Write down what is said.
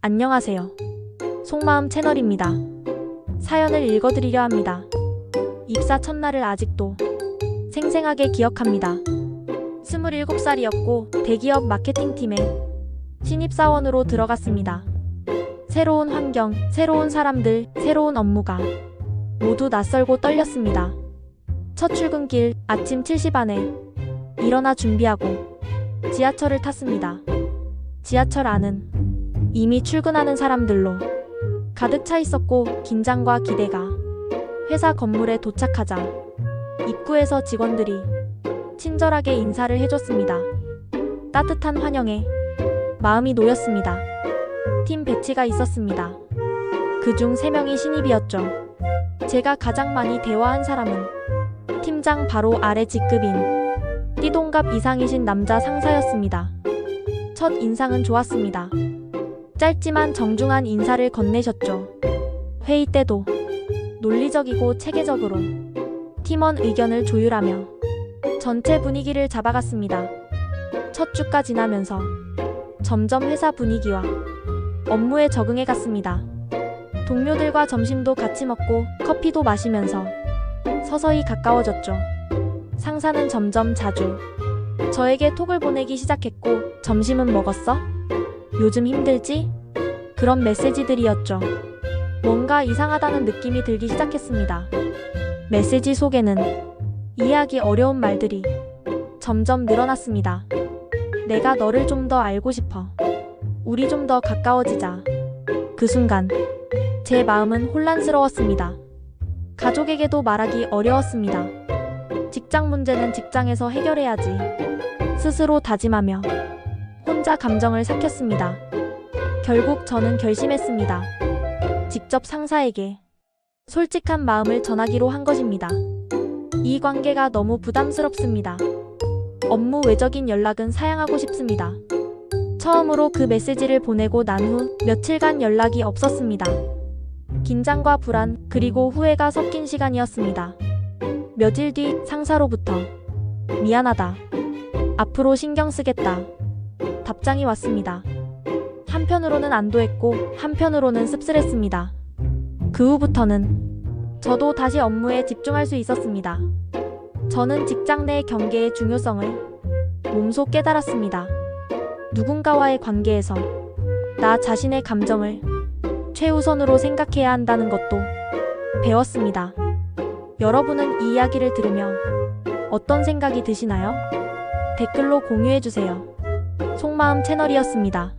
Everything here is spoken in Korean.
안녕하세요. 속마음 채널입니다. 사연을 읽어드리려 합니다. 입사 첫날을 아직도 생생하게 기억합니다. 27살이었고 대기업 마케팅팀에 신입사원으로 들어갔습니다. 새로운 환경, 새로운 사람들, 새로운 업무가 모두 낯설고 떨렸습니다. 첫 출근길 아침 7시 반에 일어나 준비하고 지하철을 탔습니다. 지하철 안은 이미 출근하는 사람들로 가득 차 있었고 긴장과 기대가 회사 건물에 도착하자 입구에서 직원들이 친절하게 인사를 해줬습니다. 따뜻한 환영에 마음이 놓였습니다. 팀 배치가 있었습니다. 그중 3명이 신입이었죠. 제가 가장 많이 대화한 사람은 팀장 바로 아래 직급인 띠동갑 이상이신 남자 상사였습니다. 첫 인상은 좋았습니다. 짧지만 정중한 인사를 건네셨죠. 회의 때도 논리적이고 체계적으로 팀원 의견을 조율하며 전체 분위기를 잡아갔습니다. 첫 주가 지나면서 점점 회사 분위기와 업무에 적응해 갔습니다. 동료들과 점심도 같이 먹고 커피도 마시면서 서서히 가까워졌죠. 상사는 점점 자주 저에게 톡을 보내기 시작했고 점심은 먹었어? 요즘 힘들지? 그런 메시지들이었죠. 뭔가 이상하다는 느낌이 들기 시작했습니다. 메시지 속에는 이해하기 어려운 말들이 점점 늘어났습니다. 내가 너를 좀 더 알고 싶어. 우리 좀 더 가까워지자. 그 순간 제 마음은 혼란스러웠습니다. 가족에게도 말하기 어려웠습니다. 직장 문제는 직장에서 해결해야지. 스스로 다짐하며 혼자 감정을 삭혔습니다. 결국 저는 결심했습니다. 직접 상사에게 솔직한 마음을 전하기로 한 것입니다. 이 관계가 너무 부담스럽습니다. 업무 외적인 연락은 사양하고 싶습니다. 처음으로 그 메시지를 보내고 난 후 며칠간 연락이 없었습니다. 긴장과 불안, 그리고 후회가 섞인 시간이었습니다. 며칠 뒤 상사로부터 미안하다. 앞으로 신경 쓰겠다. 답장이 왔습니다. 한편으로는 안도했고 한편으로는 씁쓸했습니다. 그 후부터는 저도 다시 업무에 집중할 수 있었습니다. 저는 직장 내 경계의 중요성을 몸소 깨달았습니다. 누군가와의 관계에서 나 자신의 감정을 최우선으로 생각해야 한다는 것도 배웠습니다. 여러분은 이 이야기를 들으며 어떤 생각이 드시나요? 댓글로 공유해주세요. 속마음 채널이었습니다.